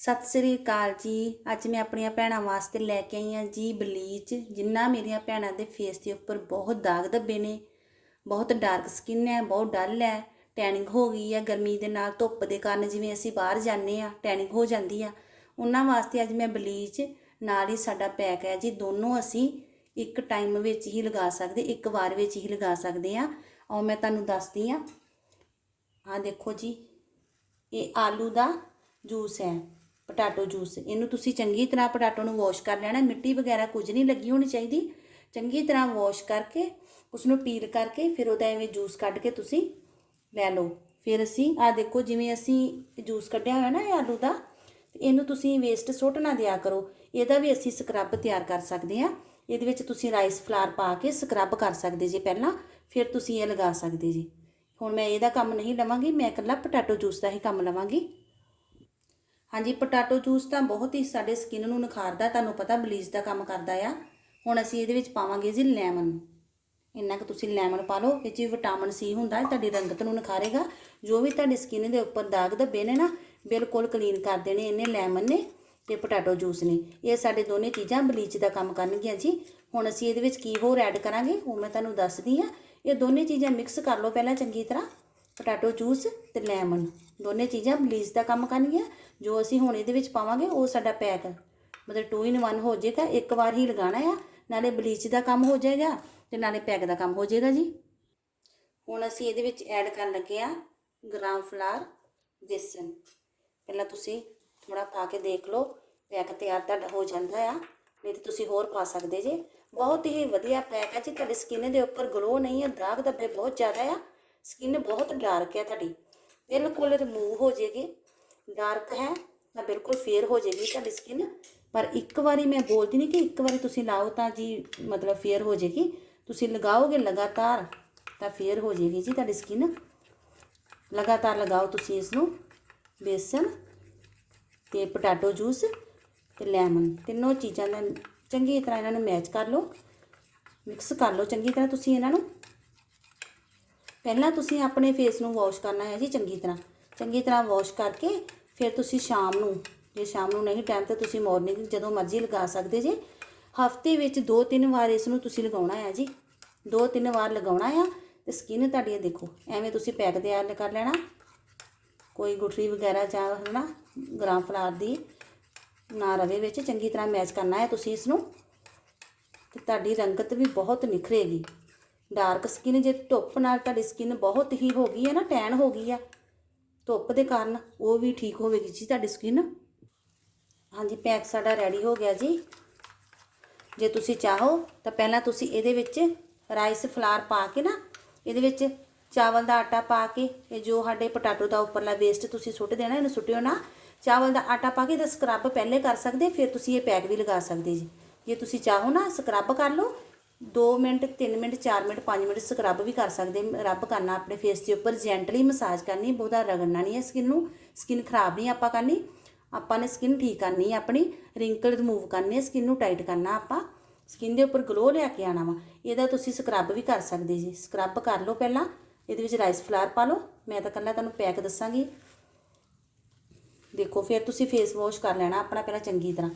ਸਤਿ ਸ੍ਰੀ ਅਕਾਲ ਜੀ। ਅੱਜ ਮੈਂ ਆਪਣੀਆਂ ਭੈਣਾਂ ਵਾਸਤੇ ਲੈ ਕੇ ਆਈ ਹਾਂ ਜੀ ਬਲੀਚ, ਜਿੰਨਾ ਮੇਰੀਆਂ ਭੈਣਾਂ ਦੇ ਫੇਸ ਦੇ ਉੱਪਰ ਬਹੁਤ ਦਾਗ ਧੱਬੇ ਨੇ। ਬਹੁਤ ਡਾਰਕ ਸਕਿਨ ਹੈ, ਬਹੁਤ ਡਲ ਹੈ। ਟੈਨਿੰਗ ਹੋ ਗਈ ਹੈ, ਗਰਮੀ ਦੇ ਨਾਲ ਧੁੱਪ ਦੇ ਕਾਰਨ ਜਿਵੇਂ ਅਸੀਂ ਬਾਹਰ ਜਾਂਦੇ ਆ ਟੈਨਿੰਗ ਹੋ ਜਾਂਦੀ ਆ। ਉਹਨਾਂ ਵਾਸਤੇ ਅੱਜ ਮੈਂ ਬਲੀਚ ਨਾਲ ਹੀ ਸਾਡਾ ਪੈਕ ਹੈ ਜੀ। ਦੋਨੋਂ ਅਸੀਂ ਇੱਕ ਟਾਈਮ ਵਿੱਚ ਹੀ ਲਗਾ ਸਕਦੇ, ਇੱਕ ਵਾਰ ਵਿੱਚ ਹੀ ਲਗਾ ਸਕਦੇ ਆ ਔਰ ਮੈਂ ਤੁਹਾਨੂੰ ਦੱਸਦੀ ਆ ਆ ਦੇਖੋ ਜੀ, ਇਹ ਆਲੂ ਦਾ ਜੂਸ ਹੈ। Potato juice. ਇਹਨੂੰ ਤੁਸੀਂ ਚੰਗੀ ਤਰ੍ਹਾਂ ਪਟਾਟੋ ਨੂੰ ਵਾਸ਼ ਕਰ ਲੈਣਾ। ਮਿੱਟੀ ਵਗੈਰਾ ਕੁਝ ਨਹੀਂ ਲੱਗੀ ਹੋਣੀ ਚਾਹੀਦੀ। ਚੰਗੀ ਤਰ੍ਹਾਂ ਵਾਸ਼ ਕਰਕੇ ਉਸ ਨੂੰ ਪੀਲ ਕਰਕੇ ਫਿਰ ਉਹਦਾ ਐਵੇਂ ਜੂਸ ਕੱਢ ਕੇ ਤੁਸੀਂ ਲੈ ਲਓ। ਫਿਰ ਅਸੀਂ ਆ ਦੇਖੋ ਜਿਵੇਂ ਅਸੀਂ ਜੂਸ ਕੱਢਿਆ ਹੋਇਆ ਨਾ ਇਹ ਆਲੂ ਦਾ ਇਹਨੂੰ ਤੁਸੀਂ ਵੇਸਟ ਸੁੱਟ ਨਾ ਦਿਆ ਕਰੋ। ਇਹਦਾ ਵੀ ਅਸੀਂ ਸਕਰੱਬ ਤਿਆਰ ਕਰ ਸਕਦੇ ਆ ਇਹਦੇ ਵਿੱਚ ਤੁਸੀਂ ਰਾਈਸ ਫਲਾਰ ਪਾ ਕੇ ਸਕਰੱਬ ਕਰ ਸਕਦੇ ਜੀ ਪਹਿਲਾਂ, ਫਿਰ ਤੁਸੀਂ ਇਹ ਲਗਾ ਸਕਦੇ ਜੀ। ਹੁਣ ਮੈਂ ਇਹਦਾ ਕੰਮ ਨਹੀਂ ਲਵਾਂਗੀ, ਮੈਂ ਇਕੱਲਾ ਪਟਾਟੋ ਜੂਸ ਦਾ ਹੀ ਕੰਮ ਲਵਾਂਗੀ। ਹਾਂਜੀ ਪਟਾਟੋ ਜੂਸ ਤਾਂ ਬਹੁਤ ਹੀ ਸਾਡੇ ਸਕਿਨ ਨੂੰ ਨਿਖਾਰਦਾ, ਤੁਹਾਨੂੰ ਪਤਾ ਬਲੀਚ ਦਾ ਕੰਮ ਕਰਦਾ ਆ। ਹੁਣ ਅਸੀਂ ਇਹਦੇ ਵਿੱਚ ਪਾਵਾਂਗੇ ਜੀ ਲੈਮਨ ਇੰਨਾ ਕੁ ਤੁਸੀਂ ਲੈਮਨ ਪਾ ਲਓ, ਇਹ 'ਚ ਵਿਟਾਮਿਨ ਸੀ ਹੁੰਦਾ ਹੈ, ਤੁਹਾਡੀ ਰੰਗਤ ਨੂੰ ਨਿਖਾਰੇਗਾ। ਜੋ ਵੀ ਤੁਹਾਡੀ ਸਕਿਨ ਦੇ ਉੱਪਰ ਦਾਗ ਧੱਬੇ ਨੇ ਨਾ, ਬਿਲਕੁਲ ਕਲੀਨ ਕਰ ਦੇਣੇ ਇਹਨੇ ਲੈਮਨ ਨੇ ਤੇ ਪਟਾਟੋ ਜੂਸ ਨੇ। ਇਹ ਸਾਡੇ ਦੋਨੇ ਚੀਜ਼ਾਂ ਬਲੀਚ ਦਾ ਕੰਮ ਕਰਨਗੀਆਂ ਜੀ। ਹੁਣ ਅਸੀਂ ਇਹਦੇ ਵਿੱਚ ਕੀ ਹੋਰ ਐਡ ਕਰਾਂਗੇ, ਉਹ ਮੈਂ ਤੁਹਾਨੂੰ ਦੱਸਦੀ ਆ ਇਹ ਦੋਨੇ ਚੀਜ਼ਾਂ ਮਿਕਸ ਕਰ ਲਓ ਪਹਿਲਾਂ ਚੰਗੀ ਤਰ੍ਹਾਂ। ਪਟਾਟੋ ਜੂਸ ਤੇ ਲੈਮਨ। ਦੋਨੇ ਚੀਜ਼ਾਂ ਬਲੀਚ ਦਾ ਕੰਮ ਕਰਨਗੀਆਂ ਜੋ ਅਸੀਂ ਹੁਣ ਇਹਦੇ ਵਿੱਚ ਪਾਵਾਂਗੇ, ਉਹ ਸਾਡਾ ਪੈਕ ਮਤਲਬ 2 ਇਨ 1 ਹੋ ਜਾਏਗਾ ਇੱਕ ਵਾਰ ਹੀ ਲਗਾਉਣਾ ਆ। ਨਾਲੇ ਬਲੀਚ ਦਾ ਕੰਮ ਹੋ ਜਾਏਗਾ ਤੇ ਨਾਲੇ ਪੈਕ ਦਾ ਕੰਮ ਹੋ ਜਾਏਗਾ ਜੀ। ਹੁਣ ਅਸੀਂ ਇਹਦੇ ਵਿੱਚ ਐਡ ਕਰਨ ਲੱਗੇ ਆ ਗ੍ਰਾਮ ਫਲਾਰ ਬੇਸਨ ਪਹਿਲਾਂ ਤੁਸੀਂ ਥੋੜਾ ਪਾ ਕੇ ਦੇਖ ਲਓ ਪੈਕ ਤਿਆਰ ਤੁਹਾਡਾ ਹੋ ਜਾਂਦਾ ਆ। ਨਹੀਂ ਤੇ ਤੁਸੀਂ ਹੋਰ ਪਾ ਸਕਦੇ ਜੇ। ਬਹੁਤ ਹੀ ਵਧੀਆ ਪੈਕ ਹੈ ਜੀ। ਤੁਹਾਡੀ ਸਕਿਨ ਦੇ ਉੱਪਰ ਗਲੋ ਨਹੀਂ ਹੈ ਦਾਗ ਧੱਬੇ ਬਹੁਤ ਜ਼ਿਆਦਾ ਆ। ਸਕਿਨ ਬਹੁਤ ਡਾਰਕ ਹੈ ਤੁਹਾਡੀ। ਬਿਲਕੁਲ ਰਿਮੂਵ ਹੋ ਜਾਏਗੀ। ਡਾਰਕ ਹੈ, ਤਾਂ ਬਿਲਕੁਲ ਫੇਅਰ ਹੋ ਜਾਏਗੀ ਤੁਹਾਡੀ ਸਕਿਨ ਪਰ ਇੱਕ ਵਾਰੀ ਮੈਂ ਬੋਲਦੀ ਨਹੀਂ ਕਿ ਇੱਕ ਵਾਰੀ ਤੁਸੀਂ ਲਾਓ ਤਾਂ ਜੀ ਮਤਲਬ ਫੇਅਰ ਹੋ ਜਾਏਗੀ। ਤੁਸੀਂ ਲਗਾਓਗੇ ਲਗਾਤਾਰ, ਤਾਂ ਫੇਅਰ ਹੋ ਜਾਏਗੀ ਜੀ ਤੁਹਾਡੀ ਸਕਿਨ ਲਗਾਤਾਰ ਲਗਾਓ ਤੁਸੀਂ ਇਸ ਨੂੰ ਬੇਸਨ ਤੇ ਪਟਾਟੋ ਜੂਸ ਤੇ ਲੈਮਨ ਤਿੰਨੋਂ ਚੀਜ਼ਾਂ ਦਾ ਚੰਗੀ ਤਰ੍ਹਾਂ ਇਹਨਾਂ ਨੂੰ ਮੈਚ ਕਰ ਲਓ। ਮਿਕਸ ਕਰ ਲਓ ਚੰਗੀ ਤਰ੍ਹਾਂ ਤੁਸੀਂ ਇਹਨਾਂ ਨੂੰ। ਪਹਿਲਾਂ ਤੁਸੀਂ ਆਪਣੇ ਫੇਸ ਨੂੰ ਵਾਸ਼ ਕਰਨਾ ਹੈ ਜੀ ਚੰਗੀ ਤਰ੍ਹਾਂ। ਚੰਗੀ ਤਰ੍ਹਾਂ ਵਾਸ਼ ਕਰਕੇ ਫਿਰ ਤੁਸੀਂ ਸ਼ਾਮ ਨੂੰ, ਜੇ ਸ਼ਾਮ ਨੂੰ ਨਹੀਂ ਟਾਈਮ ਤਾਂ ਤੁਸੀਂ ਮਾਰਨਿੰਗ ਜਦੋਂ ਮਰਜ਼ੀ ਲਗਾ ਸਕਦੇ ਜੇ, ਹਫ਼ਤੇ ਵਿੱਚ 2-3 ਵਾਰ ਇਸ ਨੂੰ ਤੁਸੀਂ ਲਗਾਉਣਾ ਹੈ ਜੀ। 2-3 ਵਾਰ ਲਗਾਉਣਾ ਆ ਤੇ ਸਕਿਨ ਤੁਹਾਡੀ ਦੇਖੋ, ਐਵੇਂ ਤੁਸੀਂ ਪੈਕ ਤਿਆਰ ਕਰ ਲੈਣਾ। ਕੋਈ ਗੁਠਲੀ ਵਗੈਰਾ ਜਾਂ ਹੈ ਨਾ ਗ੍ਰਾਮ ਫਲਾਰ ਦੀ ਨਾ ਰਵੇ ਵਿੱਚ, ਚੰਗੀ ਤਰ੍ਹਾਂ ਮੈਚ ਕਰਨਾ ਹੈ ਤੁਸੀਂ ਇਸ ਨੂੰ। ਤੇ ਤੁਹਾਡੀ ਰੰਗਤ ਵੀ ਬਹੁਤ ਨਿਖਰੇਗੀ। ਡਾਰਕ ਸਕਿਨ ਜੇ ਧੁੱਪ ਨਾਲ ਤੁਹਾਡੀ ਸਕਿਨ ਬਹੁਤ ਹੀ ਹੋ ਗਈ ਹੈ ਨਾ, ਟੈਨ ਹੋ ਗਈ ਆ। ਧੁੱਪ ਦੇ ਕਾਰਨ ਉਹ ਵੀ ਠੀਕ ਹੋਵੇਗੀ ਜੀ ਤੁਹਾਡੀ ਸਕਿਨ। ਹਾਂਜੀ, ਪੈਕ ਸਾਡਾ ਰੈਡੀ ਹੋ ਗਿਆ ਜੀ। ਜੇ ਤੁਸੀਂ ਚਾਹੋ ਤਾਂ ਪਹਿਲਾਂ ਤੁਸੀਂ ਇਹਦੇ ਵਿੱਚ ਰਾਈਸ ਫਲਾਰ ਪਾ ਕੇ ਨਾ, ਇਹਦੇ ਵਿੱਚ ਚਾਵਲ ਦਾ ਆਟਾ ਪਾ ਕੇ, ਇਹ ਜੋ ਸਾਡੇ ਪਟਾਟੋ ਦਾ ਉੱਪਰਲਾ ਵੇਸਟ ਤੁਸੀਂ ਸੁੱਟ ਦੇਣਾ, ਇਹਨੂੰ ਸੁੱਟਿਓ ਨਾ। ਚਾਵਲ ਦਾ ਆਟਾ ਪਾ ਕੇ ਇਹਦਾ ਸਕਰੱਬ ਪਹਿਲੇ ਕਰ ਸਕਦੇ, ਫਿਰ ਤੁਸੀਂ ਇਹ ਪੈਕ ਵੀ ਲਗਾ ਸਕਦੇ ਜੀ। ਜੇ ਤੁਸੀਂ ਚਾਹੋ ਨਾ ਸਕਰੱਬ ਕਰ ਲਓ 2 minute 3 minute 4 minute 5 minute scrub ਵੀ ਕਰ ਸਕਦੇ ਰੱਬ ਕਰਨਾ ਆਪਣੇ ਫੇਸ ਦੇ ਉੱਪਰ ਜੈਂਟਲੀ ਮਸਾਜ ਕਰਨੀ, ਬਹੁਤਾ ਰਗੜਨਾ ਨਹੀਂ ਹੈ ਸਕਿਨ ਨੂੰ ਸਕਿਨ ਖਰਾਬ ਨਹੀਂ ਆਪਾਂ ਕਰਨੀ, ਆਪਾਂ ਨੇ ਸਕਿਨ ਠੀਕ ਕਰਨੀ ਹੈ ਆਪਣੀ ਰਿੰਕਲ ਰਿਮੂਵ ਕਰਨੀ ਹੈ ਸਕਿਨ ਨੂੰ ਟਾਈਟ ਕਰਨਾ ਆਪਾਂ ਸਕਿਨ ਦੇ ਉੱਪਰ ਗਲੋ ਲੈ ਕੇ ਆਣਾ ਵਾ, ਇਹਦਾ ਤੁਸੀਂ ਸਕਰਬ ਵੀ ਕਰ ਸਕਦੇ ਜੀ ਸਕਰਬ ਕਰ ਲਓ ਪਹਿਲਾਂ, ਇਹਦੇ ਵਿੱਚ ਰਾਈਸ ਫਲਾਰ ਪਾ ਲਓ, ਮੈਂ ਤਾਂ ਕੱਲਾ ਤੁਹਾਨੂੰ ਪੈਕ ਦੱਸਾਂਗੀ, ਦੇਖੋ ਫਿਰ ਤੁਸੀਂ ਫੇਸ ਵਾਸ਼ ਕਰ ਲੈਣਾ ਆਪਣਾ ਪਹਿਲਾਂ ਚੰਗੀ ਤਰ੍ਹਾਂ,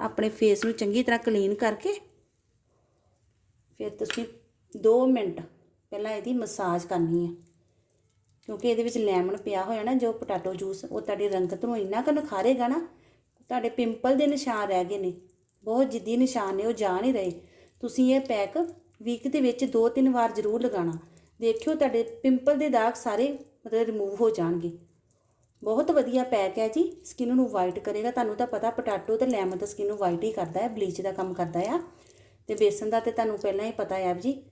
ਆਪਣੇ ਫੇਸ ਨੂੰ ਚੰਗੀ ਤਰ੍ਹਾਂ ਕਲੀਨ ਕਰਕੇ ਫਿਰ ਤੁਸੀਂ 2 ਮਿੰਟ ਪਹਿਲਾਂ ਇਹਦੀ ਮਸਾਜ ਕਰਨੀ ਹੈ ਕਿਉਂਕਿ ਇਹਦੇ ਵਿੱਚ ਲੈਮਨ ਪਿਆ ਹੋਇਆ ਨਾ, ਜੋ ਪਟਾਟੋ ਜੂਸ, ਉਹ ਤੁਹਾਡੀ ਰੰਗਤ ਨੂੰ ਇੰਨਾ ਕੁ ਨਿਖਾਰੇਗਾ ਨਾ, ਤੁਹਾਡੇ ਪਿੰਪਲ ਦੇ ਨਿਸ਼ਾਨ ਰਹਿ ਗਏ ਨੇ। ਬਹੁਤ ਜਿੱਦੀ ਨਿਸ਼ਾਨ ਨੇ, ਉਹ ਜਾ ਨਹੀਂ ਰਹੇ। ਤੁਸੀਂ ਇਹ ਪੈਕ ਵੀਕ ਦੇ ਵਿੱਚ 2-3 ਵਾਰ ਜ਼ਰੂਰ ਲਗਾਉਣਾ। ਦੇਖਿਓ ਤੁਹਾਡੇ ਪਿੰਪਲ ਦੇ ਦਾਗ ਸਾਰੇ ਮਤਲਬ ਰਿਮੂਵ ਹੋ ਜਾਣਗੇ। ਬਹੁਤ ਵਧੀਆ ਪੈਕ ਹੈ ਜੀ। ਸਕਿਨ ਨੂੰ ਵਾਈਟ ਕਰੇਗਾ। ਤੁਹਾਨੂੰ ਤਾਂ ਪਤਾ ਪਟਾਟੋ ਤੇ ਲੈਮਨ ਤਾਂ ਸਕਿਨ ਨੂੰ ਵਾਈਟ ਹੀ ਕਰਦਾ ਹੈ ਬਲੀਚ ਦਾ ਕੰਮ ਕਰਦਾ ਆ। ਤੇ ਬੇਸਨ ਦਾ ਤੇ ਤੁਹਾਨੂੰ ਪਹਿਲਾਂ ਹੀ ਪਤਾ ਹੈ ਜੀ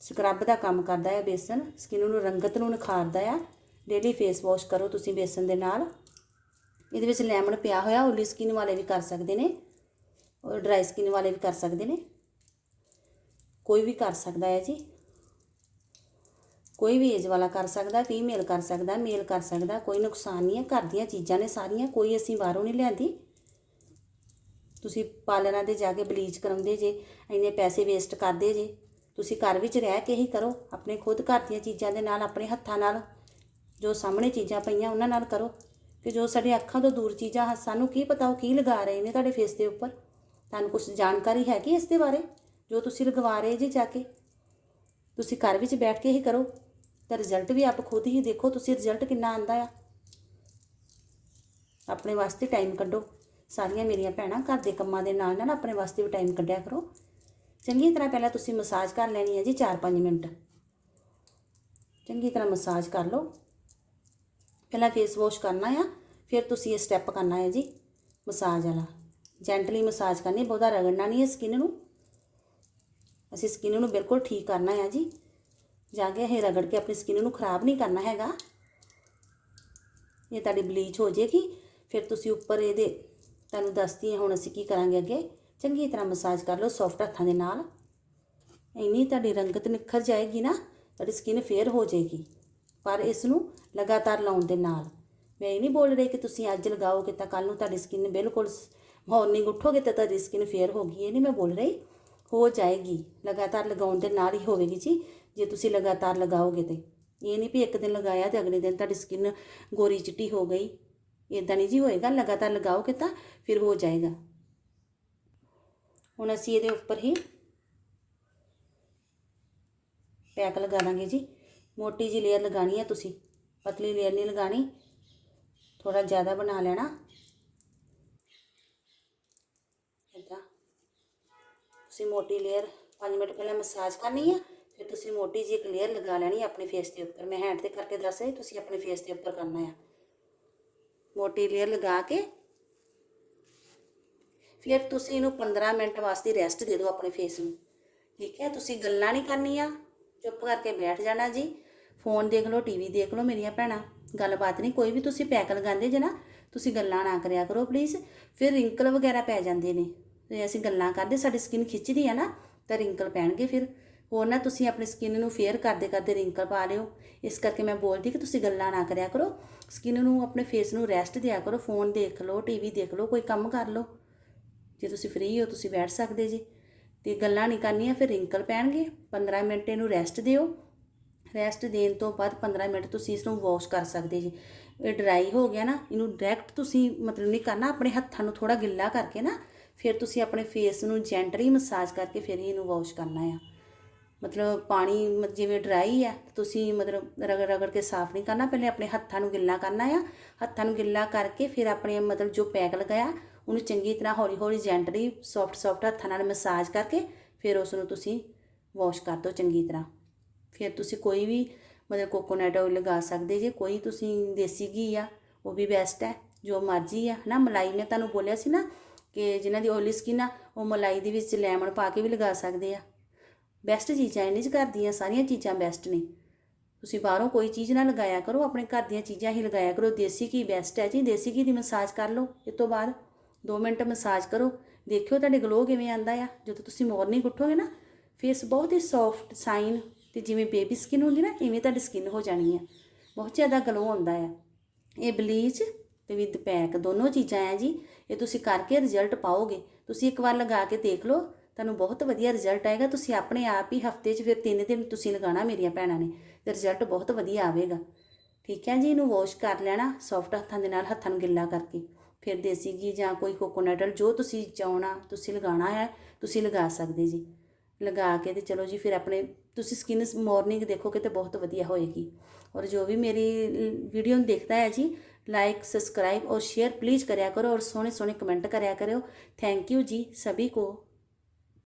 ਸਕਰਬ ਦਾ ਕੰਮ ਕਰਦਾ ਹੈ ਬੇਸਨ ਸਕਿਨ ਨੂੰ ਰੰਗਤ ਨੂੰ ਨਿਖਾਰਦਾ ਆ। ਡੇਲੀ ਫੇਸ ਵਾਸ਼ ਕਰੋ ਤੁਸੀਂ ਬੇਸਨ ਦੇ ਨਾਲ। ਇਹਦੇ ਵਿੱਚ ਲੈਮਨ ਪਿਆ ਹੋਇਆ ਓਲੀ ਸਕਿਨ ਵਾਲੇ ਵੀ ਕਰ ਸਕਦੇ ਨੇ, ਔਰ ਡਰਾਈ ਸਕਿਨ ਵਾਲੇ ਵੀ ਕਰ ਸਕਦੇ ਨੇ। ਕੋਈ ਵੀ ਕਰ ਸਕਦਾ ਹੈ ਜੀ। ਕੋਈ ਵੀ ਏਜ ਵਾਲਾ ਕਰ ਸਕਦਾ ਫੀਮੇਲ ਕਰ ਸਕਦਾ ਮੇਲ ਕਰ ਸਕਦਾ, ਕੋਈ ਨੁਕਸਾਨ ਨਹੀਂ ਹੈ ਘਰ ਦੀਆਂ ਚੀਜ਼ਾਂ ਨੇ ਸਾਰੀਆਂ, ਕੋਈ ਅਸੀਂ ਬਾਹਰੋਂ ਨਹੀਂ ਲਿਆਂਦੀ। ਤੁਸੀਂ ਪਾਰਲਰਾਂ ਦੇ ਜਾ ਕੇ ਬਲੀਚ ਕਰਾਉਂਦੇ ਜੇ, ਇੰਨੇ ਪੈਸੇ ਵੇਸਟ ਕਰਦੇ ਜੇ। ਤੁਸੀਂ ਘਰ ਵਿੱਚ ਰਹਿ ਕੇ ਹੀ ਕਰੋ, ਆਪਣੇ ਖੁਦ ਘਰ ਦੀਆਂ ਚੀਜ਼ਾਂ ਦੇ ਨਾਲ, ਆਪਣੇ ਹੱਥਾਂ ਨਾਲ। ਜੋ ਸਾਹਮਣੇ ਚੀਜ਼ਾਂ ਪਈਆਂ, ਉਹਨਾਂ ਨਾਲ ਕਰੋ। ਕਿ ਜੋ ਸਾਡੇ ਅੱਖਾਂ ਤੋਂ ਦੂਰ ਚੀਜ਼ਾਂ ਸਾਨੂੰ ਕੀ ਪਤਾ ਉਹ ਕੀ ਲਗਾ ਰਹੇ ਨੇ ਤੁਹਾਡੇ ਫੇਸ ਦੇ ਉੱਪਰ? ਤੁਹਾਨੂੰ ਕੁਝ ਜਾਣਕਾਰੀ ਹੈਗੀ ਇਸ ਦੇ ਬਾਰੇ? ਜੋ ਤੁਸੀਂ ਲਗਵਾ ਰਹੇ ਜੀ ਜਾ ਕੇ। ਤੁਸੀਂ ਘਰ ਵਿੱਚ ਬੈਠ ਕੇ ਹੀ ਕਰੋ। ਤਾਂ ਰਿਜ਼ਲਟ ਵੀ ਆਪ ਖੁਦ ਹੀ ਦੇਖੋ, ਤੁਸੀਂ ਰਿਜ਼ਲਟ ਕਿੰਨਾ ਆਂਦਾ ਆ। ਆਪਣੇ ਵਾਸਤੇ ਟਾਈਮ ਕੱਢੋ। ਸਾਰੀਆਂ ਮੇਰੀਆਂ ਭੈਣਾਂ ਘਰ ਦੇ ਕੰਮਾਂ ਦੇ ਨਾਲ ਨਾਲ ਆਪਣੇ ਵਾਸਤੇ ਵੀ ਟਾਈਮ ਕੱਢਿਆ ਕਰੋ। ਚੰਗੀ ਤਰ੍ਹਾਂ ਪਹਿਲਾਂ ਤੁਸੀਂ ਮਸਾਜ ਕਰ ਲੈਣੀ ਹੈ ਜੀ 4-5 ਮਿੰਟ। ਚੰਗੀ ਤਰ੍ਹਾਂ ਮਸਾਜ ਕਰ ਲਓ। ਪਹਿਲਾਂ ਫੇਸ ਵਾਸ਼ ਕਰਨਾ ਆ, ਫਿਰ ਤੁਸੀਂ ਇਹ ਸਟੈਪ ਕਰਨਾ ਹੈ ਜੀ ਮਸਾਜ ਵਾਲਾ। ਜੈਂਟਲੀ ਮਸਾਜ ਕਰਨੀ, ਬਹੁਤਾ ਰਗੜਨਾ ਨਹੀਂ ਹੈ ਸਕਿਨ ਨੂੰ। ਅਸੀਂ ਸਕਿਨ ਨੂੰ ਬਿਲਕੁਲ ਠੀਕ ਕਰਨਾ ਹੈ ਜੀ। ਜਾ ਕੇ ਇਹ ਰਗੜ ਕੇ ਆਪਣੀ ਸਕਿਨ ਨੂੰ ਖਰਾਬ ਨਹੀਂ ਕਰਨਾ ਹੈਗਾ। ਇਹ ਤੁਹਾਡੀ ਬਲੀਚ ਹੋ ਜਾਏਗੀ, ਫਿਰ ਤੁਸੀਂ ਉੱਪਰ ਇਹਦੇ ਤੁਹਾਨੂੰ ਦੱਸਦੀ ਹਾਂ ਹੁਣ ਅਸੀਂ ਕੀ ਕਰਾਂਗੇ ਅੱਗੇ। ਚੰਗੀ ਤਰ੍ਹਾਂ ਮਸਾਜ ਕਰ ਲਓ ਸੌਫਟ ਹੱਥਾਂ ਦੇ ਨਾਲ। ਇੰਨੀ ਤੁਹਾਡੀ ਰੰਗਤ ਨਿਖਰ ਜਾਏਗੀ ਨਾ, ਤੁਹਾਡੀ ਸਕਿਨ ਫੇਅਰ ਹੋ ਜਾਏਗੀ। ਪਰ ਇਸ ਨੂੰ ਲਗਾਤਾਰ ਲਾਉਣ ਦੇ ਨਾਲ। ਮੈਂ ਇਹ ਨਹੀਂ ਬੋਲ ਰਹੀ ਕਿ ਤੁਸੀਂ ਅੱਜ ਲਗਾਓਗੇ ਤਾਂ ਕੱਲ ਨੂੰ ਤੁਹਾਡੀ ਸਕਿਨ ਬਿਲਕੁਲ ਮਾਰਨਿੰਗ ਉੱਠੋਗੇ ਤਾਂ ਤੁਹਾਡੀ ਸਕਿਨ ਫੇਅਰ ਹੋ ਗਈ। ਇਹ ਨਹੀਂ ਮੈਂ ਬੋਲ ਰਹੀ। ਹੋ ਜਾਏਗੀ। ਲਗਾਤਾਰ ਲਗਾਉਣ ਦੇ ਨਾਲ ਹੀ ਹੋਵੇਗੀ ਜੀ, ਜੇ ਤੁਸੀਂ ਲਗਾਤਾਰ ਲਗਾਓਗੇ ਤੇ। ਇਹ ਨਹੀਂ ਵੀ ਇੱਕ ਦਿਨ ਲਗਾਇਆ ਤੇ ਅਗਲੇ ਦਿਨ ਤੁਹਾਡੀ ਸਕਿਨ ਗੋਰੀ ਚਿੱਟੀ ਹੋ ਗਈ। ਇਦਾਂ ਨਹੀਂ ਜੀ ਹੋਏਗਾ, ਲਗਾਤਾਰ ਲਗਾਓਗੇ ਤਾਂ ਫਿਰ ਹੋ ਜਾਏਗਾ। ਹੁਣ ਅਸੀਂ ਇਹਦੇ ਉੱਪਰ ਹੀ ਪੈਕ ਲਗਾ ਦਾਂਗੇ ਜੀ। ਮੋਟੀ ਜੀ ਲੇਅਰ ਲਗਾਣੀ ਹੈ ਤੁਸੀਂ। ਪਤਲੀ ਲੇਅਰ ਨਹੀਂ ਲਗਾਣੀ ਥੋੜਾ ਜ਼ਿਆਦਾ ਬਣਾ ਲੈਣਾ। ਇੱਦਾਂ ਤੁਸੀਂ ਮੋਟੀ ਲੇਅਰ 5 ਮਿੰਟ ਪਹਿਲਾਂ ਮਸਾਜ ਕਰਨੀ ਹੈ ਫਿਰ ਤੁਸੀਂ ਮੋਟੀ ਜੀ ਇੱਕ ਲੇਅਰ ਲਗਾ ਲੈਣੀ ਹੈ ਆਪਣੇ ਫੇਸ ਦੇ ਉੱਪਰ। ਮੈਂ ਹੈਂਡ ਤੇ ਕਰਕੇ ਦੱਸ ਰਹੀ, ਤੁਸੀਂ ਆਪਣੇ ਫੇਸ ਦੇ ਉੱਪਰ ਕਰਨਾ ਹੈ ਮੋਟੀ ਲੇਅਰ ਲਗਾ ਕੇ ਫਿਰ ਤੁਸੀਂ ਇਹਨੂੰ 15 ਮਿੰਟ ਵਾਸਤੇ ਰੈਸਟ ਦੇ ਦਿਓ ਆਪਣੇ ਫੇਸ ਨੂੰ। ਠੀਕ ਹੈ? ਤੁਸੀਂ ਗੱਲਾਂ ਨਹੀਂ ਕਰਨੀਆਂ। ਚੁੱਪ ਕਰਕੇ ਬੈਠ ਜਾਣਾ ਜੀ। ਫੋਨ ਦੇਖ ਲਓ ਟੀਵੀ ਦੇਖ ਲਓ ਮੇਰੀਆਂ ਭੈਣਾਂ। ਗੱਲਬਾਤ ਨਹੀਂ, ਕੋਈ ਵੀ ਤੁਸੀਂ ਪੈਕ ਲਗਾਉਂਦੇ ਜੇ ਨਾ, ਤੁਸੀਂ ਗੱਲਾਂ ਨਾ ਕਰਿਆ ਕਰੋ ਪਲੀਜ਼ ਫਿਰ ਰਿੰਕਲ ਵਗੈਰਾ ਪੈ ਜਾਂਦੇ ਨੇ। ਤੇ ਅਸੀਂ ਗੱਲਾਂ ਕਰਦੇ, ਸਾਡੀ ਸਕਿਨ ਖਿੱਚਦੀ ਆ ਨਾ, ਤਾਂ ਰਿੰਕਲ ਪੈਣਗੇ ਫਿਰ। ਹੋਰ ਨਾ ਤੁਸੀਂ ਆਪਣੀ ਸਕਿਨ ਨੂੰ ਫੇਅਰ ਕਰਦੇ ਕਰਦੇ ਰਿੰਕਲ ਪਾ ਲਿਓ। ਇਸ ਕਰਕੇ ਮੈਂ ਬੋਲਦੀ ਕਿ ਤੁਸੀਂ ਗੱਲਾਂ ਨਾ ਕਰਿਆ ਕਰੋ। ਸਕਿਨ ਨੂੰ ਆਪਣੇ ਫੇਸ ਨੂੰ ਰੈਸਟ ਦਿਆ ਕਰੋ। ਫੋਨ ਦੇਖ ਲਓ ਟੀਵੀ ਦੇਖ ਲਓ, ਕੋਈ ਕੰਮ ਕਰ ਲਓ। ਜੇ ਤੁਸੀਂ ਫ੍ਰੀ ਹੋ, ਤੁਸੀਂ ਬੈਠ ਸਕਦੇ ਜੀ। ਤੇ ਗੱਲਾਂ ਨਹੀਂ ਕਰਨੀਆਂ, ਫਿਰ ਰਿੰਕਲ ਪੈਣਗੇ। 15 ਮਿੰਟ ਇਹਨੂੰ ਰੈਸਟ ਦਿਓ। ਰੈਸਟ ਦੇਣ ਤੋਂ ਬਾਅਦ 15 ਮਿੰਟ ਤੁਸੀਂ ਇਸ ਨੂੰ ਵਾਸ਼ ਕਰ ਸਕਦੇ ਜੀ। ਇਹ ਡਰਾਈ ਹੋ ਗਿਆ ਨਾ, ਇਹਨੂੰ ਡਾਇਰੈਕਟ ਤੁਸੀਂ ਮਤਲਬ ਨਹੀਂ ਕਰਨਾ, ਆਪਣੇ ਹੱਥਾਂ ਨੂੰ ਥੋੜਾ ਗਿੱਲਾ ਕਰਕੇ ਨਾ, ਫਿਰ ਤੁਸੀਂ ਆਪਣੇ ਫੇਸ ਨੂੰ ਜੈਂਟਲੀ ਮਸਾਜ ਕਰਕੇ ਫਿਰ ਇਹਨੂੰ ਵਾਸ਼ ਕਰਨਾ ਆ। ਮਤਲਬ ਪਾਣੀ ਮ- ਜਿਵੇਂ ਡਰਾਈ ਆ, ਤੁਸੀਂ ਮਤਲਬ ਰਗੜ ਰਗੜ ਕੇ ਸਾਫ਼ ਨਹੀਂ ਕਰਨਾ, ਪਹਿਲੇ ਆਪਣੇ ਹੱਥਾਂ ਨੂੰ ਗਿੱਲਾ ਕਰਨਾ ਆ। ਹੱਥਾਂ ਨੂੰ ਗਿੱਲਾ ਕਰਕੇ ਫਿਰ ਆਪਣੇ ਮਤਲਬ ਜੋ ਪੈਕ ਲਗਾਇਆ, ਉਹਨੂੰ ਚੰਗੀ ਤਰ੍ਹਾਂ ਹੌਲੀ ਹੌਲੀ ਜੈਂਟਲੀ ਸੌਫਟ ਸੌਫਟ ਹੱਥਾਂ ਨਾਲ ਮਸਾਜ ਕਰਕੇ ਫਿਰ ਉਸ ਨੂੰ ਤੁਸੀਂ ਵਾਸ਼ ਕਰ ਦਿਓ ਚੰਗੀ ਤਰ੍ਹਾਂ। ਫਿਰ ਤੁਸੀਂ ਕੋਈ ਵੀ ਮਤਲਬ ਕੋਕੋਨਟ ਆਇਲ ਲਗਾ ਸਕਦੇ ਜੇ, ਕੋਈ ਤੁਸੀਂ ਦੇਸੀ ਘੀ ਆ, ਉਹ ਵੀ ਬੈਸਟ ਹੈ, ਜੋ ਮਰਜ਼ੀ ਆ, ਹਨਾ? ਮਲਾਈ ਮੈਂ ਤੁਹਾਨੂੰ ਬੋਲਿਆ ਸੀ ਨਾ ਕਿ ਜਿਨ੍ਹਾਂ ਦੀ ਓਇਲੀ ਸਕਿਨ ਆ, ਉਹ ਮਲਾਈ ਦੇ ਵਿੱਚ ਲੈਮਨ ਪਾ ਕੇ ਵੀ ਲਗਾ ਸਕਦੇ ਆ। ਬੈਸਟ ਚੀਜ਼ਾਂ ਇਹਨਾਂ 'ਚ ਘਰ ਦੀਆਂ ਸਾਰੀਆਂ ਚੀਜ਼ਾਂ ਬੈਸਟ ਨੇ। ਤੁਸੀਂ ਬਾਹਰੋਂ ਕੋਈ ਚੀਜ਼ ਨਾ ਲਗਾਇਆ ਕਰੋ, ਆਪਣੇ ਘਰ ਦੀਆਂ ਚੀਜ਼ਾਂ ਹੀ ਲਗਾਇਆ ਕਰੋ। ਦੇਸੀ ਘੀ ਬੈਸਟ ਹੈ ਜੀ, ਦੇਸੀ ਘੀ ਦੀ ਮਸਾਜ ਕਰ ਲਓ ਇਸ ਤੋਂ ਬਾਅਦ। 2 ਮਿੰਟ ਮਸਾਜ ਕਰੋ। ਦੇਖਿਓ ਤੁਹਾਡੇ ਗਲੋ ਕਿਵੇਂ ਆਂਦਾ ਆ। ਜਦੋਂ ਤੁਸੀਂ ਮਾਰਨਿੰਗ ਉੱਠੋਗੇ ਨਾ ਫੇਸ ਬਹੁਤ ਹੀ ਸੌਫਟ ਸਾਈਨ ਤੇ ਜਿਵੇਂ ਬੇਬੀ ਸਕਿਨ ਹੁੰਦੀ ਨਾ, ਇਵੇਂ ਤੁਹਾਡੀ ਸਕਿਨ ਹੋ ਜਾਣੀ ਆ। ਬਹੁਤ ਜ਼ਿਆਦਾ ਗਲੋ ਆਉਂਦਾ ਆ। ਇਹ ਬਲੀਚ ਤੇ ਵਿਦ ਪੈਕ ਦੋਨੋਂ ਚੀਜ਼ਾਂ ਆ ਜੀ। ਇਹ ਤੁਸੀਂ ਕਰਕੇ ਰਿਜ਼ਲਟ ਪਾਓਗੇ। ਤੁਸੀਂ ਇੱਕ ਵਾਰ ਲਗਾ ਕੇ ਦੇਖ ਲਓ ਤੁਹਾਨੂੰ ਬਹੁਤ ਵਧੀਆ ਰਿਜ਼ਲਟ ਆਏਗਾ। ਤੁਸੀਂ ਆਪਣੇ ਆਪ ਹੀ ਹਫ਼ਤੇ 'ਚ ਫਿਰ ਤਿੰਨ ਦਿਨ ਤੁਸੀਂ ਲਗਾਉਣਾ ਮੇਰੀਆਂ ਭੈਣਾਂ ਨੇ। ਤੇ ਰਿਜ਼ਲਟ ਬਹੁਤ ਵਧੀਆ ਆਵੇਗਾ। ਠੀਕ ਹੈ ਜੀ, ਇਹਨੂੰ ਵਾਸ਼ ਕਰ ਲੈਣਾ ਸੌਫਟ ਹੱਥਾਂ ਦੇ ਨਾਲ, ਹੱਥਾਂ ਨੂੰ ਗਿੱਲਾ ਕਰਕੇ। ਫਿਰ ਦੇਸੀ ਘੀ ਜਾਂ ਕੋਈ ਕੋਕੋਨਟ ਆਇਲ ਜੋ ਤੁਸੀਂ ਚਾਹਣਾ, ਤੁਸੀਂ ਲਗਾਉਣਾ ਹੈ, ਤੁਸੀਂ ਲਗਾ ਸਕਦੇ ਜੀ। ਲਗਾ ਕੇ ਤੇ ਚਲੋ ਜੀ, ਫਿਰ ਆਪਣੇ ਤੁਸੀਂ ਸਕਿਨ ਮਾਰਨਿੰਗ ਦੇਖੋਗੇ ਤੇ ਬਹੁਤ ਵਧੀਆ ਹੋਏਗੀ। ਔਰ ਜੋ ਵੀ ਮੇਰੀ ਵੀਡੀਓ ਨੂੰ ਦੇਖਦਾ ਹੈ ਜੀ ਲਾਈਕ ਸਬਸਕ੍ਰਾਈਬ ਔਰ ਸ਼ੇਅਰ ਪਲੀਜ਼ ਕਰਿਆ ਕਰੋ ਔਰ ਸੋਹਣੇ ਸੋਹਣੇ ਕਮੈਂਟ ਕਰਿਆ ਕਰਿਓ। ਥੈਂਕ ਯੂ ਜੀ सभी ਕੋ।